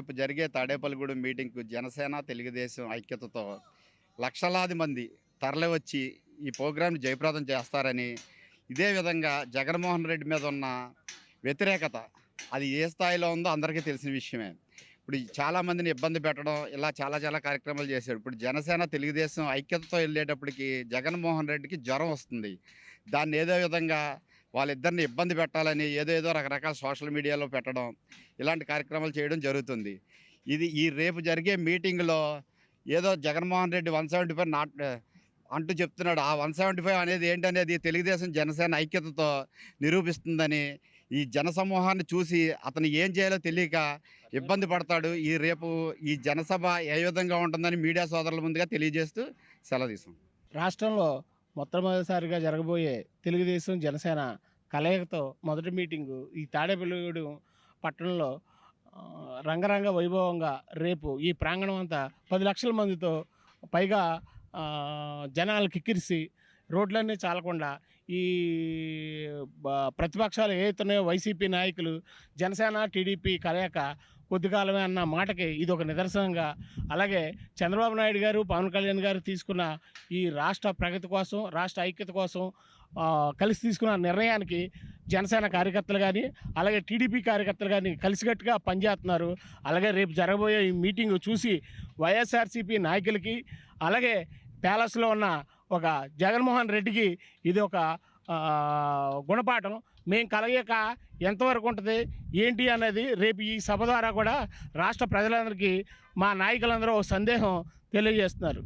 రేపు జరిగే తాడేపల్లిగూడెం మీటింగ్కు జనసేన తెలుగుదేశం ఐక్యతతో లక్షలాది మంది తరలివచ్చి ఈ ప్రోగ్రాం జయప్రదం చేస్తారని ఇదే విధంగా జగన్మోహన్ రెడ్డి మీద ఉన్న వ్యతిరేకత అది ఏ స్థాయిలో ఉందో అందరికీ తెలిసిన విషయమే. ఇప్పుడు చాలామందిని ఇబ్బంది పెట్టడం ఇలా చాలా చాలా కార్యక్రమాలు చేశాడు ఇప్పుడు జనసేన తెలుగుదేశం ఐక్యతతో వెళ్ళేటప్పటికి జగన్మోహన్ రెడ్డికి జ్వరం వస్తుంది. దాన్ని ఏదో విధంగా వాళ్ళిద్దరిని ఇబ్బంది పెట్టాలని ఏదో ఏదో రకరకాల సోషల్ మీడియాలో పెట్టడం ఇలాంటి కార్యక్రమాలు చేయడం జరుగుతుంది. ఇది ఈ రేపు జరిగే మీటింగ్లో ఏదో Jaganmohan Reddy one seventy five not అంటూ చెప్తున్నాడు. ఆ వన్ సెవెంటీ ఫైవ్ అనేది ఏంటనేది తెలుగుదేశం జనసేన ఐక్యతతో నిరూపిస్తుందని ఈ జనసమూహాన్ని చూసి అతను ఏం చేయాలో తెలియక ఇబ్బంది పడతాడు. ఈ రేపు ఈ జనసభ ఏ విధంగా ఉంటుందని మీడియా సోదరుల ముందుగా తెలియజేస్తూ సెలవు తీసాం రాష్ట్రంలో మొట్టమొదటిసారిగా జరగబోయే తెలుగుదేశం జనసేన కలయికతో మొదటి మీటింగు ఈ తాడేపల్లిగూడు పట్టణంలో రంగరంగ వైభవంగా రేపు ఈ ప్రాంగణం అంతా పది లక్షల మందితో పైగా జనాలు కిక్కిరిసి రోడ్లన్నీ చాలకుండా ఈ ప్రతిపక్షాలు ఏతున్నాయో వైసీపీ నాయకులు జనసేన టీడీపీ కలయక కొద్దికాలమే అన్న మాటకి ఇది ఒక నిదర్శనంగా అలాగే చంద్రబాబు నాయుడు గారు పవన్ కళ్యాణ్ గారు తీసుకున్న ఈ రాష్ట్ర ప్రగతి కోసం రాష్ట్ర ఐక్యత కోసం కలిసి తీసుకున్న నిర్ణయానికి జనసేన కార్యకర్తలు కానీ అలాగే టీడీపీ కార్యకర్తలు కానీ కలిసికట్టుగా పనిచేస్తున్నారు. అలాగే రేపు జరగబోయే ఈ మీటింగ్ చూసి వైఎస్ఆర్సీపీ నాయకులకి అలాగే ప్యాలెస్లో ఉన్న ఒక జగన్మోహన్ రెడ్డికి ఇది ఒక గుణపాఠం. మేము కలగక ఎంతవరకు ఉంటుంది ఏంటి అనేది రేపు ఈ సభ ద్వారా కూడా రాష్ట్ర ప్రజలందరికీ మా నాయకులందరూ ఒక సందేహం తెలియజేస్తున్నారు.